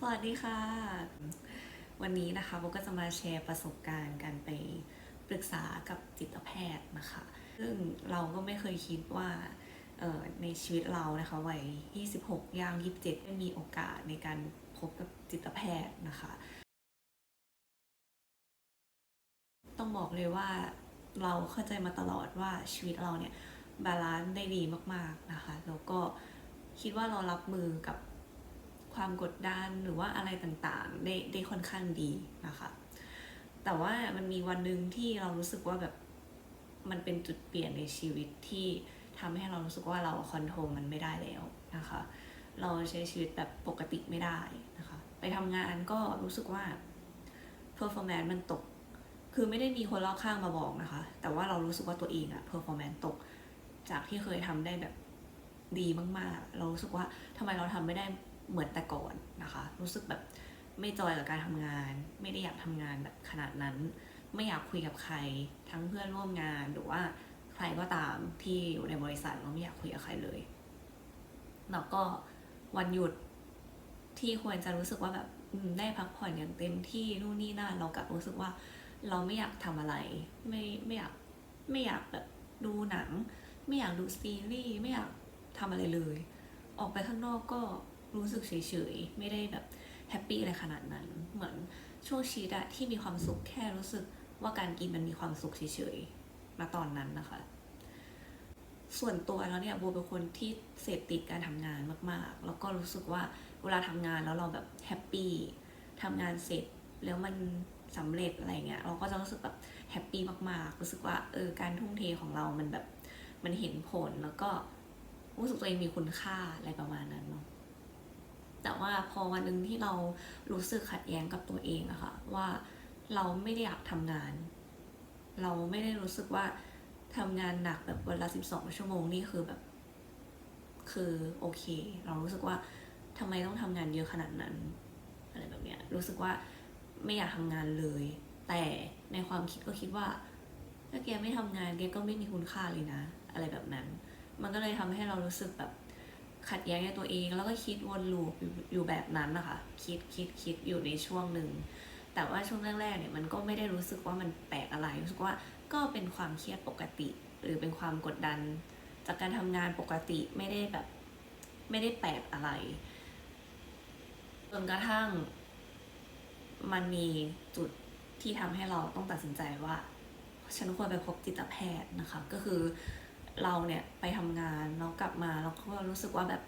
สวัสดีค่ะ วันนี้นะคะโบก็จะมาแชร์ประสบการณ์การไปปรึกษากับจิตแพทย์นะคะ ซึ่งเราก็ไม่เคยคิดว่าในชีวิตเรานะคะวัย 26 ย่าง 27ได้มีโอกาสในการพบกับจิตแพทย์นะคะ ต้องบอกเลยว่าเราเข้าใจมาตลอดว่าชีวิตเราเนี่ยบาลานซ์ได้ดีมากๆนะคะ แล้วก็คิดว่าเรารับมือกับ ความกดดันหรือว่าอะไรต่างๆได้ได้ค่อนข้างดีนะคะ แต่ว่ามันมีวันหนึ่งที่เรารู้สึกว่าแบบมันเป็นจุดเปลี่ยนในชีวิตที่ทำให้เรารู้สึกว่าเราคอนโทรลมันไม่ได้แล้วนะคะ เราใช้ชีวิตแบบปกติไม่ได้นะคะ ไปทำงานก็รู้สึกว่า performance มันตก คือไม่ได้มีคนรอบข้างมาบอกนะคะ แต่ว่าเรารู้สึกว่าตัวเองอะ performance ตก จากที่เคยทำได้แบบดีมากๆ เรารู้สึกว่าทำไมเราทำไม่ได้ เหมือนแต่ก่อนนะคะ รู้สึกแบบไม่จอยกับการทำงาน ไม่ได้อยากทำงานแบบขนาดนั้น ไม่อยากคุยกับใครทั้งเพื่อนร่วมงานหรือว่าใครก็ตามที่อยู่ในบริษัทเราไม่อยากคุยกับใครเลย แล้วก็วันหยุดที่ควรจะรู้สึกว่าแบบได้พักผ่อนอย่างเต็มที่นู่นนี่นั่นเรากลับรู้สึกว่าเราไม่อยากทำอะไร ไม่ไม่อยากไม่อยากแบบดูหนัง ไม่อยากดูซีรีส์ไม่อยากทำอะไรเลย ออกไปข้างนอกก็ รู้สึกเฉยๆ ไม่ได้แบบแฮปปี้อะไรขนาดนั้น เหมือนช่วงชีวิตอะที่มีความสุขแค่รู้สึกว่าการกินมันมีความสุขเฉยๆมาตอนนั้นนะคะ ส่วนตัวแล้วเนี่ยโบเป็นคนที่เสพติดการทำงานมากๆ แล้วก็รู้สึกว่าเวลาทำงานแล้วเราแบบแฮปปี้ทำงานเสร็จแล้วมันสำเร็จอะไรเงี้ยเราก็จะรู้สึกแบบแฮปปี้มากๆ รู้สึกว่าเออการทุ่มเทของเรามันแบบมันเห็นผลแล้วก็รู้สึกตัวเองมีคุณค่าอะไรประมาณนั้นเนาะ แต่ว่าพอวันหนึ่งที่เรารู้สึกขัดแย้งกับตัวเองอะค่ะว่าเราไม่ได้อยากทำงาน เราไม่ได้รู้สึกว่าทำงานหนักแบบวันละสิบสองชั่วโมงนี่คือแบบ คือโอเค เรารู้สึกว่าทำไมต้องทำงานเยอะขนาดนั้นอะไรแบบเนี้ยรู้สึกว่าไม่อยากทำงานเลย แต่ในความคิดก็คิดว่า ถ้าแกไม่ทำงานแกก็ไม่มีคุณค่าเลยนะ อะไรแบบนั้น มันก็เลยทำให้เรารู้สึกแบบ ขัดแย้งในตัวเองแล้วก็คิดวนลูปอยู่แบบนั้นนะคะคิดคิดคิดอยู่ในช่วงหนึ่งแต่ว่าช่วงแรกๆเนี่ยมันก็ไม่ได้รู้สึกว่ามันแปลกอะไรรู้สึกว่าก็เป็นความเครียดปกติ หรือเป็นความกดดัน จากการทำงานปกติไม่ได้แบบไม่ได้แปลกอะไรจนกระทั่ง มันมีจุดที่ทำให้เราต้องตัดสินใจว่า ฉันควรไปพบจิตแพทย์นะคะ ก็คือ เราเนี่ยไปทำงานแล้วกลับมาแล้วก็รู้สึกว่าแบบ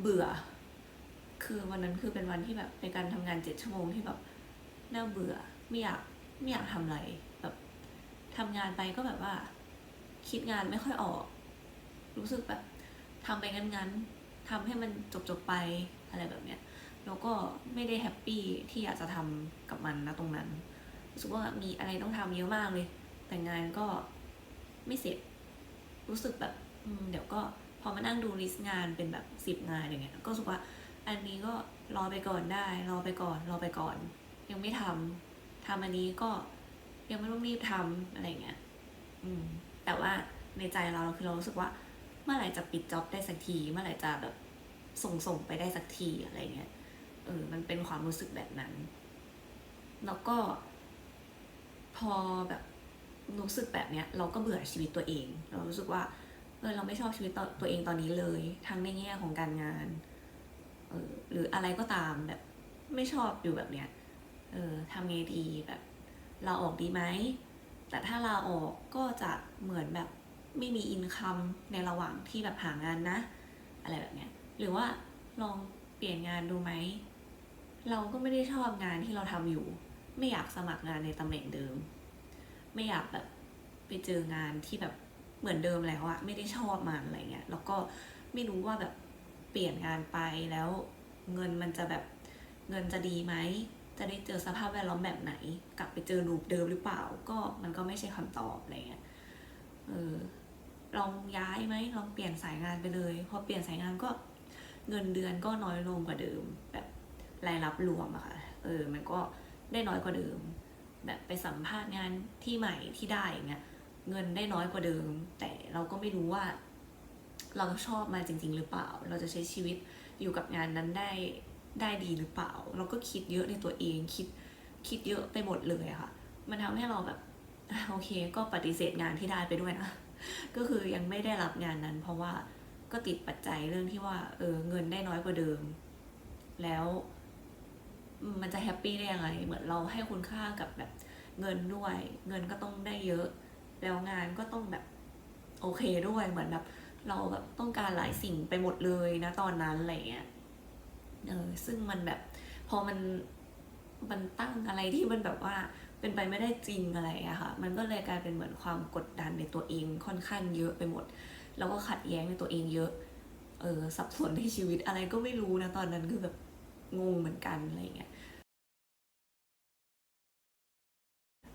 เบื่อ คือวันนั้นคือเป็นวันที่แบบเป็นการทำงานเจ็ดชั่วโมงที่แบบน่าเบื่อไม่อยากไม่อยากทำอะไรแบบทำงานไปก็แบบว่า คิดงานไม่ค่อยออก รู้สึกแบบทำไปงั้นๆทำให้มันจบๆไปอะไรแบบเนี้ยแล้วก็ไม่ได้แฮปปี้ที่อยากจะทำกับมันนะตรงนั้น รู้สึกว่ามีอะไรต้องทำเยอะมากเลย แต่งานก็ไม่เสร็จ รู้สึกแบบเดี๋ยวก็พอมานั่งดูลิสต์งานเป็นแบบสิบงานอย่างเงี้ยก็รู้สึกว่าอันนี้ก็รอไปก่อนได้ รอไปก่อน รอไปก่อน ยังไม่ทำทำอันนี้ก็ยังไม่ต้องรีบทำอะไรเงี้ยอืมแต่ว่าในใจเราคือเรารู้สึกว่า เมื่อไหร่จะปิดจ็อบได้สักที เมื่อไหร่จะแบบส่งส่งไปได้สักทีอะไรเงี้ยเออมันเป็นความรู้สึกแบบนั้น แล้วก็พอแบบ รู้สึกแบบเนี้ยเราก็เบื่อชีวิตตัวเอง เรารู้สึกว่าเออเราไม่ชอบชีวิตตัวตัวเองตอนนี้เลย ทั้งในแง่ของการงานเออหรืออะไรก็ตามแบบไม่ชอบอยู่แบบเนี้ยเออทำไงดีแบบเราออกดีไหมแต่ถ้าลาออกก็จะเหมือนแบบไม่มีอินคัมในระหว่างที่แบบหางานนะ อะไรแบบเนี้ยหรือว่าลองเปลี่ยนงานดูไหม เราก็ไม่ได้ชอบงานที่เราทำอยู่ ไม่อยากสมัครงานในตำแหน่งเดิม ไม่อยากแบบไปเจองานที่แบบเหมือนเดิมแล้วอะไม่ได้ชอบมันอะไรเงี้ยแล้วก็ไม่รู้ว่าแบบเปลี่ยนงานไปแล้วเงินมันจะแบบเงินจะดีไหมจะได้เจอสภาพแวดล้อมแบบไหน กลับไปเจอรูปเดิมหรือเปล่า ก็มันก็ไม่ใช่คำตอบอะไรเงี้ยเออลองย้ายไหมลองเปลี่ยนสายงานไปเลยพอเปลี่ยนสายงานก็เงินเดือนก็น้อยลงกว่าเดิม แบบรายรับรวมอะค่ะเออมันก็ได้น้อยกว่าเดิม แบบไปสัมภาษณ์งานที่ใหม่ที่ได้เงี้ยเงินได้น้อยกว่าเดิม แต่เราก็ไม่รู้ว่า เราชอบมาจริง ๆ หรือเปล่า เราจะใช้ชีวิตอยู่กับงานนั้นได้ได้ดีหรือเปล่า เราก็คิดเยอะในตัวเองคิดคิดเยอะไปหมดเลยค่ะ มันทำให้เราแบบโอเค ก็ปฏิเสธงานที่ได้ไปด้วยนะก็คือยังไม่ได้รับงานนั้น เพราะว่าก็ติดปัจจัยเรื่องที่ว่าเออเงินได้น้อยกว่าเดิม แล้ว มันจะแฮปปี้ได้ยังไง เหมือนเราให้คุณค่ากับแบบเงินด้วย เงินก็ต้องได้เยอะ แล้วงานก็ต้องแบบโอเคด้วย เหมือนแบบเราแบบต้องการหลายสิ่งไปหมดเลยนะตอนนั้นอะไรเงี้ย เออ ซึ่งมันแบบพอมันมันตั้งอะไรที่มันแบบว่าเป็นไปไม่ได้จริงอะไรอะค่ะ มันก็เลยกลายเป็นเหมือนความกดดันในตัวเองค่อนข้างเยอะไปหมด แล้วก็ขัดแย้งในตัวเองเยอะ เออสับสนในชีวิตอะไรก็ไม่รู้นะตอนนั้นคือแบบ งงเหมือนกันอะไรเงี้ย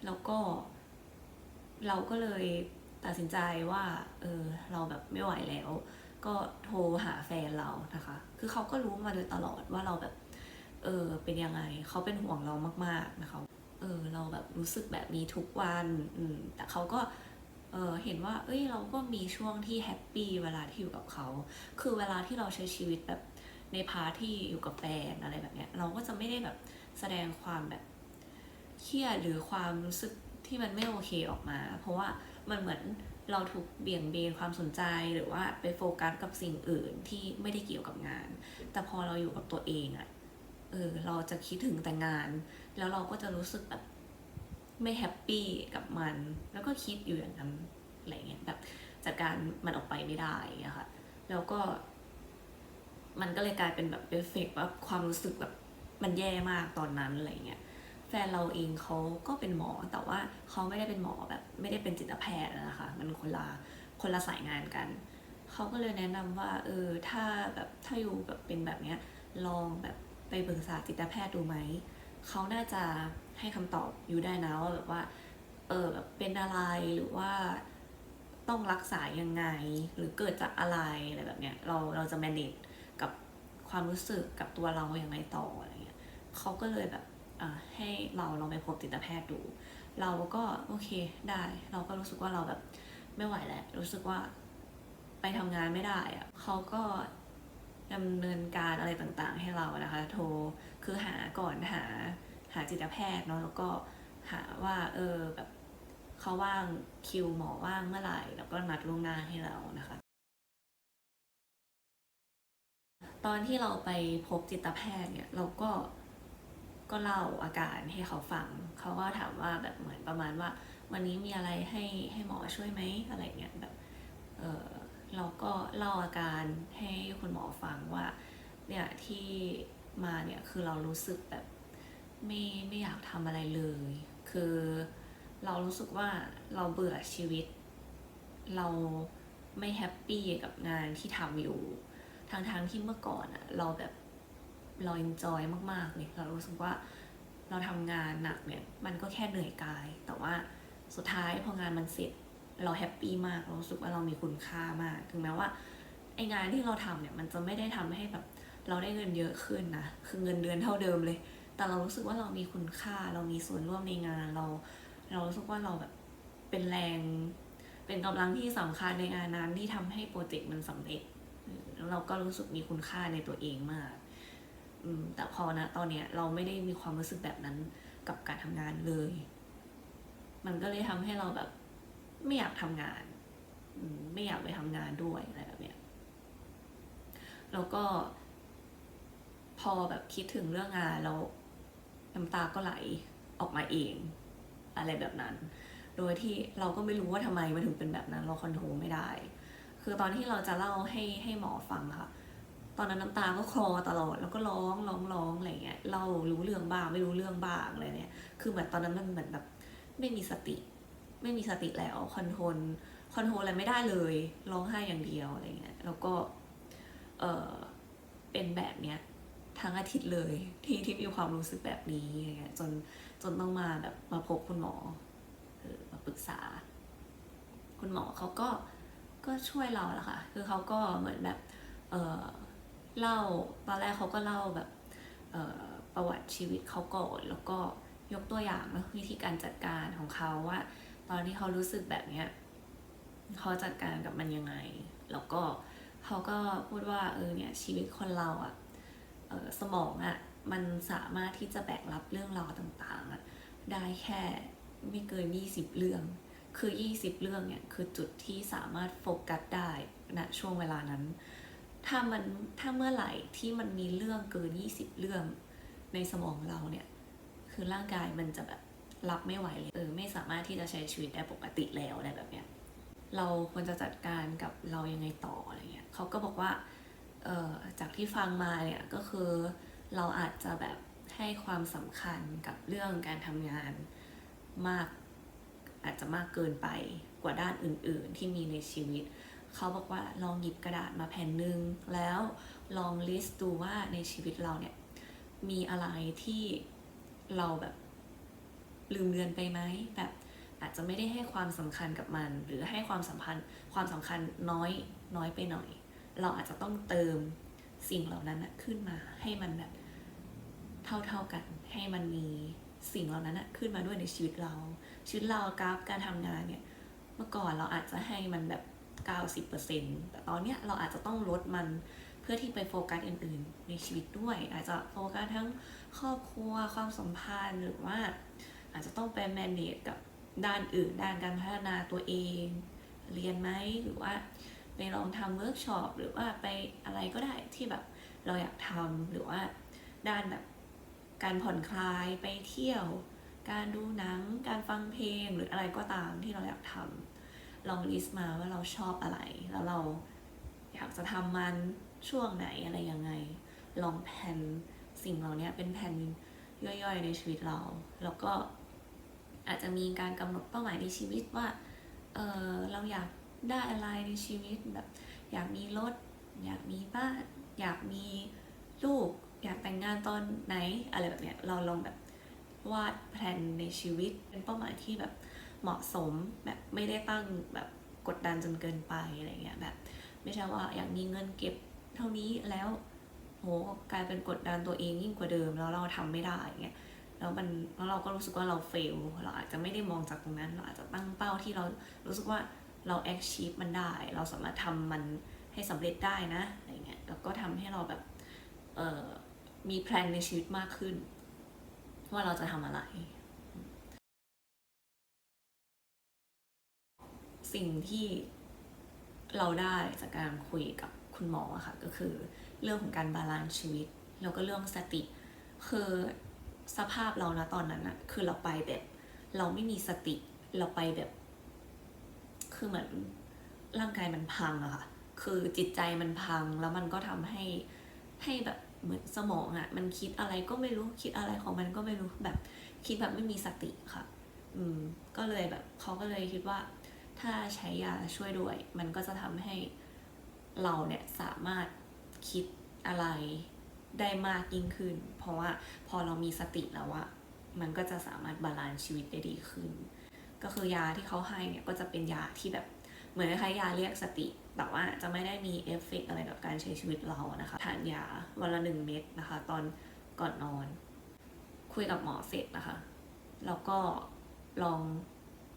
แล้วก็เราก็เลยตัดสินใจว่าเออเราแบบไม่ไหวแล้ว ก็โทรหาแฟนเรานะคะ คือเขาก็รู้มาโดยตลอดว่าเราแบบเออเป็นยังไงเขาเป็นห่วงเรามากๆนะคะเออเราแบบรู้สึกแบบนี้ทุกวันอืมแต่เขาก็เออเห็นว่า เอ้ยเราก็มีช่วงที่แฮปปี้เวลาที่อยู่กับเขา คือเวลาที่เราใช้ชีวิตแบบ ในพาร์ทที่อยู่กับแฟนอะไรแบบเนี้ยเราก็จะไม่ได้แบบแสดงความแบบเครียดหรือความรู้สึกที่มันไม่โอเคออกมา เพราะว่ามันเหมือนเราถูกเบี่ยงเบนความสนใจหรือว่าไปโฟกัสกับสิ่งอื่นที่ไม่ได้เกี่ยวกับงาน แต่พอเราอยู่กับตัวเองอะเออเราจะคิดถึงแต่งาน แล้วเราก็จะรู้สึกแบบไม่แฮปปี้กับมัน แล้วก็คิดอยู่อย่างนั้นอะไรเงี้ยแบบจัดการมันออกไปไม่ได้อะค่ะแล้วก็ มันก็เลยกลายเป็นแบบเอฟเฟกว่าความรู้สึกแบบมันแย่มากตอนนั้นอะไรเงี้ยแฟนเราเองเขาก็เป็นหมอแต่ว่าเขาไม่ได้เป็นหมอแบบไม่ได้เป็นจิตแพทย์นะคะ มันคนละคนละสายงานกัน เขาก็เลยแนะนำว่าเออถ้าแบบถ้าอยู่แบบเป็นแบบเนี้ยลองแบบไปปรึกษาจิตแพทย์ดูไหม เขาน่าจะให้คำตอบอยู่ได้นะว่าแบบว่าเออแบบเป็นอะไรหรือว่าต้องรักษายังไง หรือเกิดจากอะไรอะไรแบบเนี้ยเราเราจะ manage ความรู้สึกกับตัวเราอย่างไรต่ออะไรเงี้ยเขาก็เลยแบบให้เราลองไปพบจิตแพทย์ดู เราก็โอเคได้ เราก็รู้สึกว่าเราแบบไม่ไหวแล้วรู้สึกว่าไปทำงานไม่ได้อะเขาก็ดำเนินการอะไรต่างๆ ให้เรานะคะ โทรคือหาก่อนหาหาจิตแพทย์เนาะแล้วก็หาว่าเออแบบเขาว่างคิวหมอว่างเมื่อไหร่ แล้วก็นัดล่วงหน้าให้เรานะคะ ตอนที่เราไปพบจิตแพทย์เนี่ยเราก็ก็เล่าอาการให้เขาฟัง เขาก็ถามว่าแบบเหมือนประมาณว่า วันนี้มีอะไรให้ให้หมอช่วยไหมอะไรเงี้ยแบบเออเราก็เล่าอาการให้คุณหมอฟังว่าเนี่ยที่มาเนี่ยคือเรารู้สึกแบบไม่ไม่อยากทำอะไรเลย คือเรารู้สึกว่าเราเบื่อชีวิต เราไม่แฮปปี้กับงานที่ทำอยู่ ทางทางๆที่เมื่อก่อนอะเราแบบเราเอนจอยมากๆเลยเรารู้สึกว่าเราทำงานหนักเนี่ยมันก็แค่เหนื่อยกาย แต่ว่าสุดท้ายพองานมันเสร็จเราแฮปปี้มากเรารู้สึกว่าเรามีคุณค่ามาก ถึงแม้ว่าไองานที่เราทำเนี่ยมันจะไม่ได้ทำให้แบบเราได้เงินเยอะขึ้นนะคือเงินเดือนเท่าเดิมเลย แต่เรารู้สึกว่าเรามีคุณค่า เรามีส่วนร่วมในงานเรา เรารู้สึกว่าเราแบบเป็นแรง เป็นกำลังที่สำคัญในงานนั้นที่ทำให้โปรเจกต์มันสำเร็จ แล้วเราก็รู้สึกมีคุณค่าในตัวเองมากอืแต่พอนะตอนเนี้ยเราไม่ได้มีความรู้สึกแบบนั้นกับการทำงานเลย มันก็เลยทำให้เราแบบไม่อยากทำงานอไม่อยากไปทำงานด้วยอะไรแบบเนี้ยแล้วก็ พอแบบคิดถึงเรื่องงานแล้วน้ำตาก็ไหลออกมาเอง อะไรแบบนั้น โดยที่เราก็ไม่รู้ว่าทำไมมันถึงเป็นแบบนั้น เราคอนโทรลไม่ได้ คือตอนที่เราจะเล่าให้ให้หมอฟังค่ะ ตอนนั้นน้ำตาก็คลอตลอด แล้วก็ร้องร้องร้องอะไรเงี้ย เรารู้เรื่องบ้างไม่รู้เรื่องบ้างอะไรเนี่ย คือเหมือนตอนนั้นมันเหมือนแบบไม่มีสติ ไม่มีสติแล้วคอนโทรลคอนโทรลอะไรไม่ได้เลยร้องไห้อย่างเดียวอะไรเงี้ย แล้วก็เออเป็นแบบเนี้ยทั้งอาทิตย์เลยที่ที่มีความรู้สึกแบบนี้อะไรเงี้ยจนจนต้องมาแบบมาพบคุณหมอออมาปรึกษา คุณหมอเขาก็ ก็ช่วยเราแหละค่ะ คือเขาก็เหมือนแบบเออเล่าตอนแรกเขาก็เล่าแบบเออประวัติชีวิตเขาก่อนแล้วก็ยกตัวอย่างวิธีการจัดการของเขาว่า ตอนที่เขารู้สึกแบบเนี้ยเขาจัดการกับมันยังไง แล้วก็เขาก็พูดว่าเออเนี่ยชีวิตคนเราอะ่ะสมองอะ่ะมันสามารถที่จะแบกรับเรื่องราวต่างๆ ได้แค่ไม่เกิน 20 เรื่อง คือ 20 เรื่องเนี่ยคือจุดที่สามารถโฟกัสได้ณช่วงเวลานั้น ถ้ามันถ้าเมื่อไหร่ที่มันมีเรื่องเกิน 20 เรื่องในสมองเราเนี่ยคือร่างกายมันจะแบบรับไม่ไหวเลยเออไม่สามารถที่จะใช้ชีวิตได้ปกติแล้วอะไรแบบเนี้ยเราควรจะจัดการกับเรายังไงต่ออะไรเงี้ยเขาก็บอกว่าเออจากที่ฟังมาเนี่ยก็คือเราอาจจะแบบให้ความสำคัญกับเรื่องการทำงานมาก อาจจะมากเกินไปกว่าด้านอื่น ๆ ที่มีในชีวิต เขาบอกว่าลองหยิบกระดาษมาแผ่นหนึ่งแล้วลองลิสต์ดูว่าในชีวิตเราเนี่ยมีอะไรที่เราแบบลืมเลือนไปไหมแบบอาจจะไม่ได้ให้ความสำคัญกับมัน หรือให้ความสัมพันธ์ความสำคัญน้อยน้อยไปหน่อย เราอาจจะต้องเติมสิ่งเหล่านั้นขึ้นมาให้มันแบบเท่าเท่าๆกันให้มันมี สิ่งเหล่านั้นนะขึ้นมาด้วยในชีวิตเรา ชีวิตเรากราฟการทำงานเนี่ยเมื่อก่อนเราอาจจะให้มันแบบ 90%แต่ตอนเนี้ยเราอาจจะต้องลดมันเพื่อที่ไปโฟกัสอื่น ๆ ในชีวิตด้วย อาจจะโฟกัสทั้งครอบครัวความสัมพันธ์หรือว่า อาจจะต้องไป manage กับด้านอื่น ด้านการพัฒนาตัวเอง เรียนไหมหรือว่าไปลองทำเวิร์กช็อปหรือว่าไปอะไรก็ได้ที่แบบเราอยากทำหรือว่าด้านแบบ การผ่อนคลายไปเที่ยว การดูหนัง การฟังเพลงหรืออะไรก็ตามที่เราอยากทำลองลิสต์มาว่าเราชอบอะไร แล้วเราอยากจะทำมันช่วงไหนอะไรยังไง ลองแผนสิ่งเหล่านี้เป็นแผนย่อยๆ ในชีวิตเรา แล้วก็อาจจะมีการกำหนดเป้าหมายในชีวิตว่าเออเราอยากได้อะไรในชีวิตแบบ อยากมีรถ อยากมีบ้าน อยากมีลูก อยากแต่งงานตอนไหนอะไรแบบเนี้ยเราลองแบบวาดแผนในชีวิตเป็นเป้าหมายที่แบบเหมาะสมแบบไม่ได้ตั้งแบบกดดันจนเกินไปอะไรเงี้ยแบบไม่ใช่ว่าอยากมีเงินเก็บเท่านี้แล้วโหกลายเป็นกดดันตัวเองยิ่งกว่าเดิมแล้วเราทำไม่ได้เงี้ยแล้วมันแล้วเราก็รู้สึกว่าเราเฟลเราอาจจะไม่ได้มองจากตรงนั้น เราอาจจะตั้งเป้าที่เรารู้สึกว่าเรา achieve มันได้ เราสามารถทำมันให้สำเร็จได้นะอะไรเงี้ยแล้วก็ทำให้เราแบบเอ่อ มีแพลนในชีวิตมากขึ้น ว่าเราจะทำอะไร สิ่งที่เราได้จากการคุยกับคุณหมอค่ะ ก็คือเรื่องของการบาลานซ์ชีวิต แล้วก็เรื่องสติ คือสภาพเรานะตอนนั้นอะคือเราไปแบบ เราไม่มีสติเราไปแบบ คือเหมือนร่างกายมันพังอะค่ะ คือจิตใจมันพังแล้วมันก็ทำให้ให้แบบ เหมือนสมองอะมันคิดอะไรก็ไม่รู้คิดอะไรของมันก็ไม่รู้แบบคิดแบบไม่มีสติค่ะ อืม ก็เลยแบบเขาก็เลยคิดว่า ถ้าใช้ยาช่วยด้วย มันก็จะทำให้เราเนี่ยสามารถคิดอะไรได้มากยิ่งขึ้น เพราะว่าพอเรามีสติแล้วอะมันก็จะสามารถบาลานซ์ชีวิตได้ดีขึ้น ก็คือยาที่เขาให้เนี่ยก็จะเป็นยาที่แบบเหมือนคล้ายยาเรียกสติ แต่ว่าจะไม่ได้มีเอฟเฟกอะไรกับการใช้ชีวิตเรานะคะทานยาวันละหนึ่งเม็ดนะคะ ตอนก่อนนอน คุยกับหมอเสร็จนะคะ แล้วก็ลอง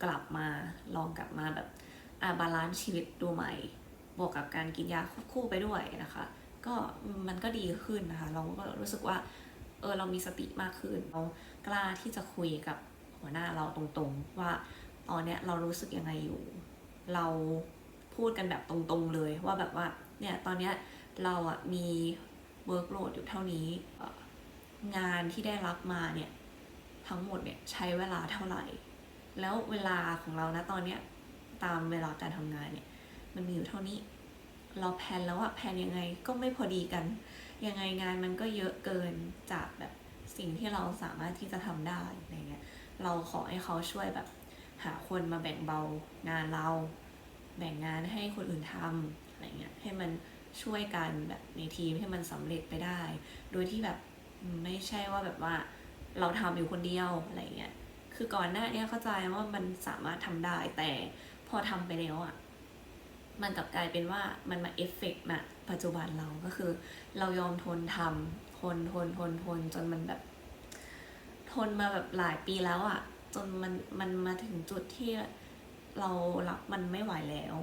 กลับมาลองกลับมาแบบอาบาลานซ์ชีวิตดูใหม่ บวกกับการกินยาควบคู่ไปด้วยนะคะ ก็มันก็ดีขึ้นนะคะ เราก็รู้สึกว่าเออเรามีสติมากขึ้นเรากล้าที่จะคุยกับหัวหน้าเราตรงๆ ว่าตอนเนี้ยเรารู้สึกยังไงอยู่ เรา พูดกันแบบตรงๆเลย ว่าแบบว่าเนี่ยตอนเนี้ยเราอะมีเวิร์กโหลดอยู่เท่านี้งานที่ได้รับมาเนี่ยทั้งหมดเนี่ยใช้เวลาเท่าไหร่ แล้วเวลาของเรานะตอนเนี้ยตามเวลาการทำงานเนี่ยมันมีอยู่เท่านี้ เราแพนแล้วอะแพนยังไงก็ไม่พอดีกัน ยังไงงานมันก็เยอะเกินจากแบบสิ่งที่เราสามารถที่จะทำได้อะไรเงี้ยเราขอให้เขาช่วยแบบหาคนมาแบ่งเบางานเรา แบ่งงานให้คนอื่นทำอะไรเงี้ยให้มันช่วยกันแบบในทีมให้มันสำเร็จไปได้ โดยที่แบบไม่ใช่ว่าแบบว่าเราทำอยู่คนเดียวอะไรเงี้ย คือก่อนหน้าเนี้ยเข้าใจว่ามันสามารถทำได้แต่พอทำไปแล้วอะ มันกลับกลายเป็นว่ามันมาเอฟเฟกต์ณปัจจุบันเราก็คือ เรายอมทนทำทนทนทนทนจนมันแบบ ทนมาแบบหลายปีแล้วอะ่ะ จนมันมันมาถึงจุดที่ เรารับมันไม่ไหวแล้ว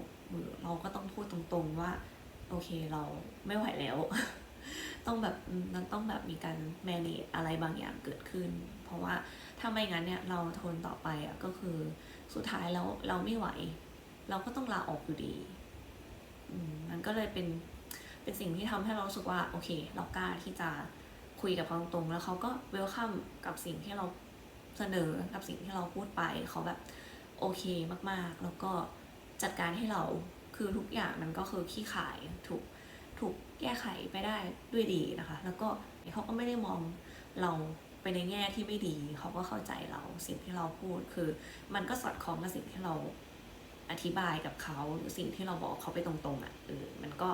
เราก็ต้องพูดตรงๆว่า โอเคเราไม่ไหวแล้ว ต้องแบบมันต้องแบบมีการ manage อะไรบางอย่างเกิดขึ้น เพราะว่าถ้าไม่งั้นเนี่ยเราทนต่อไปอะก็คือสุดท้ายแล้วเราไม่ไหว เราก็ต้องลาออกอยู่ดีมันก็เลยเป็นเป็นสิ่งที่ทำให้เราสึกว่าโอเค เรากล้าที่จะคุยกับเขาตรงๆแล้วเขาก็เวลคัมกับสิ่งที่เราเสนอกับสิ่งที่เราพูดไปเขาแบบ โอเคมากๆ แล้วก็จัดการให้เราคือทุกอย่างมันก็คือขี้ขายถูกถูกแก้ไขไปได้ด้วยดีนะคะ แล้วก็เขาก็ไม่ได้มองเราไปในแง่ที่ไม่ดีเขาก็เข้าใจเราสิ่งที่เราพูดคือ มันก็สอดคล้องกับสิ่งที่เราอธิบายกับเขาหรือสิ่งที่เราบอกเขาไปตรงๆอะเออมันก็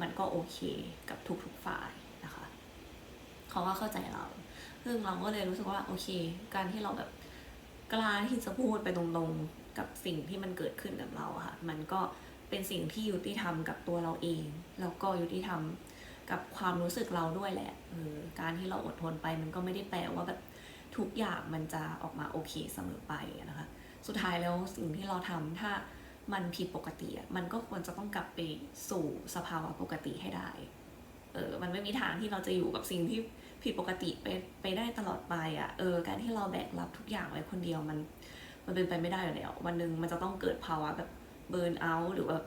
มันก็โอเคกับทุกๆฝ่ายนะคะเขาก็เข้าใจเรา ซึ่งเราก็เลยรู้สึกว่าโอเค การที่เราแบบ กล้าที่จะพูดไปตรงๆกับสิ่งที่มันเกิดขึ้นกับเราค่ะ มันก็เป็นสิ่งที่ยุติธรรมกับตัวเราเอง แล้วก็ยุติธรรมกับความรู้สึกเราด้วยแหละเออการที่เราอดทนไปมันก็ไม่ได้แปลว่าแบบทุกอย่างมันจะออกมาโอเคเสมอไปนะคะ สุดท้ายแล้วสิ่งที่เราทำถ้ามันผิดปกติมันก็ควรจะต้องกลับไปสู่สภาวะปกติให้ได้ เออ มันไม่มีทางที่เราจะอยู่กับสิ่งที่ ผิดปกติไปไปได้ตลอดไปอะเออการที่เราแบกรับทุกอย่างไว้คนเดียวมัน มันเป็นไปไม่ได้อยู่แล้ววันหนึ่งมันจะต้องเกิดภาวะแบบเบิร์นเอาท์หรือว่า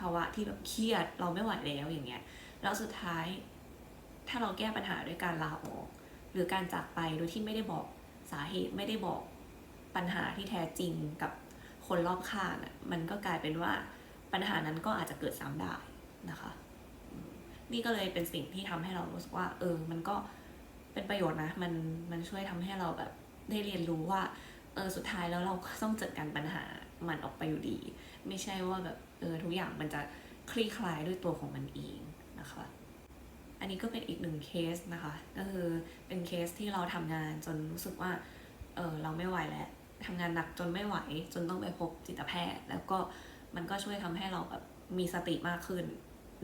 ภาวะที่แบบเครียดเราไม่ไหวแล้วอย่างเงี้ยแล้วสุดท้าย ถ้าเราแก้ปัญหาด้วยการลาออก หรือการจากไปโดยที่ไม่ได้บอกสาเหตุไม่ได้บอกปัญหาที่แท้จริงกับคนรอบข้างมันก็กลายเป็นว่าปัญหานั้นก็อาจจะเกิดซ้ำได้นะคะ นี่ก็เลยเป็นสิ่งที่ทำให้เรารู้สึกว่า เออ มันก็เป็นประโยชน์นะ มันมันช่วยทำให้เราแบบได้เรียนรู้ว่า เออ สุดท้ายแล้วเราต้องจัดการปัญหามันออกไปอยู่ดี ไม่ใช่ว่าแบบ เออ ทุกอย่างมันจะคลี่คลายด้วยตัวของมันเองนะคะ อันนี้ก็เป็นอีกหนึ่งเคสนะคะ ก็คือเป็นเคสที่เราทำงานจนรู้สึกว่า เออ เราไม่ไหวแล้วทำงานหนักจนไม่ไหว จนต้องไปพบจิตแพทย์ แล้วก็มันก็ช่วยทำให้เราแบบมีสติมากขึ้น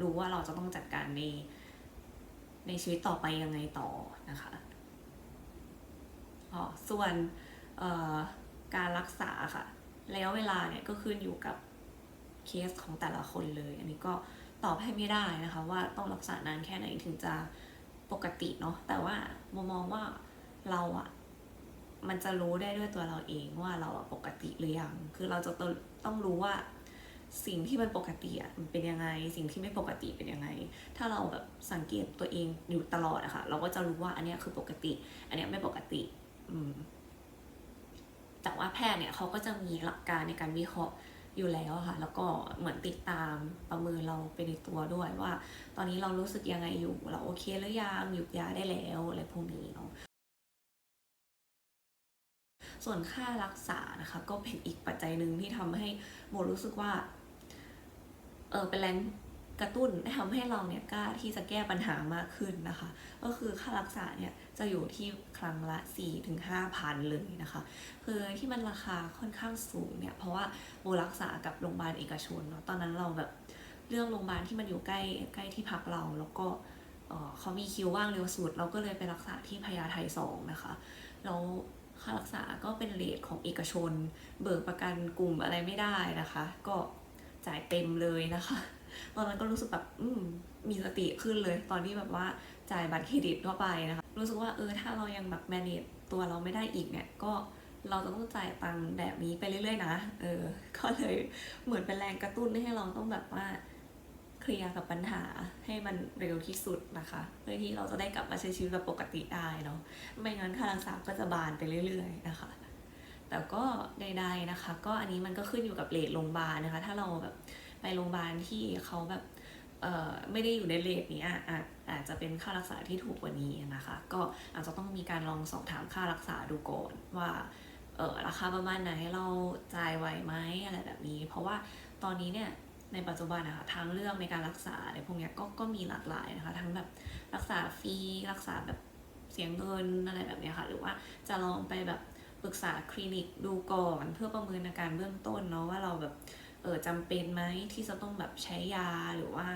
รู้ว่าเราจะต้องจัดการในในชีวิตต่อไปยังไงต่อนะคะอ๋อส่วนการรักษาค่ะระยะเวลาเนี่ยก็ขึ้นอยู่กับเคสของแต่ละคนเลย อันนี้ก็ตอบให้ไม่ได้นะคะ ว่าต้องรักษานานแค่ไหนถึงจะปกติเนาะแต่ว่าโมมองว่าเราอะมันจะรู้ได้ด้วยตัวเราเองว่าเราปกติหรือยังคือเราจะต้องรู้ว่า สิ่งที่มันปกติอะมันเป็นยังไง สิ่งที่ไม่ปกติเป็นยังไง ถ้าเราแบบสังเกตตัวเองอยู่ตลอดอะค่ะ เราก็จะรู้ว่าอันเนี้ยคือปกติ อันเนี้ยไม่ปกติ อืม แต่ว่าแพทย์เนี่ยเขาก็จะมีหลักการในการวิเคราะห์อยู่แล้วะค่ะ แล้วก็เหมือนติดตามประเมินเราไปในตัวด้วยว่า ตอนนี้เรารู้สึกยังไงอยู่ เราโอเคหรือยังหยุดยาได้แล้วอะไรพวกนี้เนาะส่วนค่ารักษานะคะ ก็เป็นอีกปัจจัยหนึ่งที่ทำให้โมรู้สึกว่า เออเป็นแรงกระตุ้นทำให้เราเนี่ยกล้าที่จะแก้ปัญหามากขึ้นนะคะ ก็คือค่ารักษาเนี่ยจะอยู่ที่ครั้งละ 4-5ถึงห้าพันเลยนะคะคือที่มันราคาค่อนข้างสูงเนี่ยเพราะว่าโมรักษากับโรงพยาบาลเอกชนเนาะตอนนั้นเราแบบเรื่องโรงพยาบาลที่มันอยู่ใกล้ใกล้ที่พักเราแล้วก็เออเขามีคิวว่างเร็วสุด เราก็เลยไปรักษาที่พญาไทสองนะคะแล้วค่ารักษาก็เป็นเลทของเอกชน เบิกประกันกลุ่มอะไรไม่ได้นะคะ ก็ จ่ายเต็มเลยนะคะ ตอนนั้นก็รู้สึกแบบอืมมีสติขึ้นเลย ตอนที่แบบว่าจ่ายบัตรเครดิตเข้าไปนะคะ รู้สึกว่าเออถ้าเรายังแบบ manage ตัวเราไม่ได้อีกเนี่ยก็เราจะต้องจ่ายตังค์แบบนี้ไปเรื่อยๆนะ เออ ก็เลยเหมือนเป็นแรงกระตุ้นให้เราต้องแบบว่าเคลียร์กับปัญหาให้มันเร็วที่สุดนะคะ เพื่อที่เราจะได้กลับมาใช้ชีวิตแบบปกติได้เนาะ ไม่งั้นค่ารักษาก็จะบานไปเรื่อยๆนะคะ แต่ก็ใดๆนะคะ ก็อันนี้มันก็ขึ้นอยู่กับเลทโรงพยาบาลนะคะ ถ้าเราแบบไปโรงพยาบาลที่เขาแบบเอ่อไม่ได้อยู่ในเลทนี้อาจอาจจะเป็นค่ารักษาที่ถูกกว่านี้นะคะ ก็อาจจะต้องมีการลองสอบถามค่ารักษาดูก่อนว่าเออราคาประมาณไหนเราจ่ายไหวไหมอะไรแบบนี้ เพราะว่าตอนนี้เนี่ยในปัจจุบันนะคะทางเลือกในการรักษาอะไรพวกนี้ก็ก็มีหลากหลายนะคะ ทั้งแบบรักษาฟรีรักษาแบบเสียงเงินอะไรแบบนี้ค่ะ หรือว่าจะลองไปแบบ ปรึกษาคลินิกดูก่อนเพื่อประเมินอาการเบื้องต้นเนาะว่าเราแบบเออจำเป็นไหมที่จะต้องแบบใช้ยาหรือว่า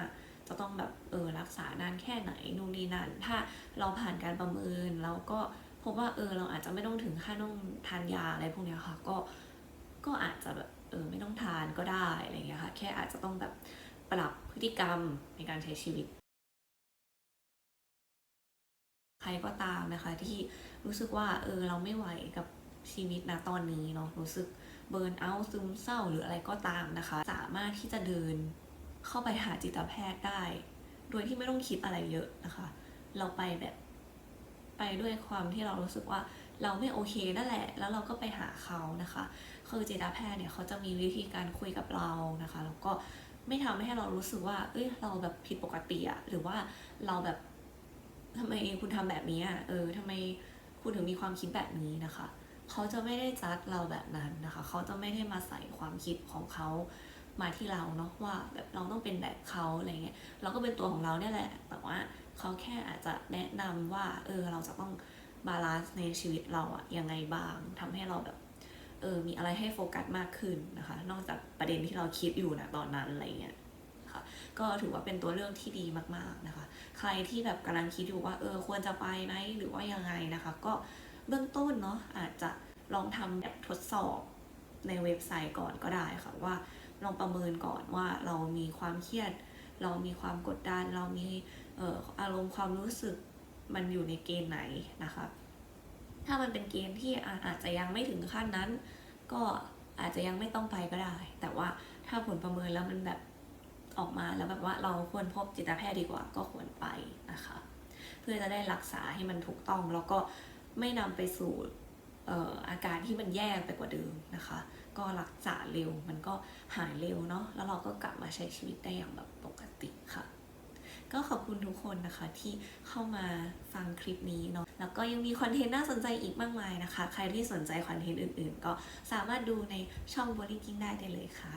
จะต้องแบบเออรักษานานแค่ไหนนู่นนี่นั่นถ้าเราผ่านการประเมินเราก็พบว่าเออเราอาจจะไม่ต้องถึงขั้นต้องทานยาอะไรพวกเนี้ยค่ะก็ก็อาจจะแบบเออไม่ต้องทานก็ได้อะไรเงี้ยค่ะแค่อาจจะต้องแบบปรับพฤติกรรมในการใช้ชีวิต ใครก็ตามนะคะที่รู้สึกว่าเออเราไม่ไหวกับ ชีวิตนะตอนนี้เนาะรู้สึกเบิร์นเอาท์ซึมเศร้าหรืออะไรก็ตามนะคะ สามารถที่จะเดินเข้าไปหาจิตแพทย์ได้ โดยที่ไม่ต้องคิดอะไรเยอะนะคะ เราไปแบบไปด้วยความที่เรารู้สึกว่าเราไม่โอเคนั่นแหละ แล้วเราก็ไปหาเขานะคะ คือจิตแพทย์เนี่ยเขาจะมีวิธีการคุยกับเรานะคะ แล้วก็ไม่ทำให้เรารู้สึกว่า เอ้ย เราแบบผิดปกติอะหรือว่าเราแบบทำไมคุณทำแบบนี้อะเออทำไมคุณถึงมีความคิดแบบนี้นะคะ เขาจะไม่ได้จัดเราแบบนั้นนะคะ เขาจะไม่ได้มาใส่ความคิดของเขามาที่เราเนาะว่าแบบเราต้องเป็นแบบเขาอะไรเงี้ยเราก็เป็นตัวของเราเนี่ยแหละ แต่ว่าเขาแค่อาจจะแนะนำว่าเออเราจะต้องบาลานซ์ในชีวิตเราอะยังไงบ้างทำให้เราแบบเออมีอะไรให้โฟกัสมากขึ้นนะคะ นอกจากประเด็นที่เราคิดอยู่นะตอนนั้นอะไรเงี้ยค่ะก็ถือว่าเป็นตัวเลือกที่ดีมากๆนะคะ ใครที่แบบกำลังคิดอยู่ว่าเออควรจะไปไหมหรือว่ายังไงนะคะ ก็ เบื้องต้นเนาะอาจจะลองทำแบบทดสอบในเว็บไซต์ก่อนก็ได้ค่ะว่าลองประเมินก่อนว่าเรามีความเครียด เรามีความกดดัน เรามีอออารมณ์ความรู้สึกมันอยู่ในเกณฑ์ไหนนะคะถ้ามันเป็นเกณฑ์ที่อาจจะยังไม่ถึงขั้นนั้น ก็อาจจะยังไม่ต้องไปก็ได้ แต่ว่าถ้าผลประเมินแล้วมันแบบออกมาแล้วแบบว่าเราควรพบจิตแพทย์ดีกว่าก็ควรไปนะคะ เพื่อจะได้รักษาให้มันถูกต้องแล้วก็ ไม่นำไปสู่ออาการที่มันแย่ไปกว่าเดิมนะคะ ก็รักษาเร็วมันก็หายเร็วเนาะแล้วเราก็กลับมาใช้ชีวิตได้อย่างแบบปกติค่ะ ก็ขอบคุณทุกคนนะคะที่เข้ามาฟังคลิปนี้เนาะแล้วก็ยังมีคอนเทนต์น่าสนใจอีกมากมายนะคะ ใครที่สนใจคอนเทนต์อื่นๆ ก็สามารถดูในช่อง b o l i n g ได้ได้เลยค่ะ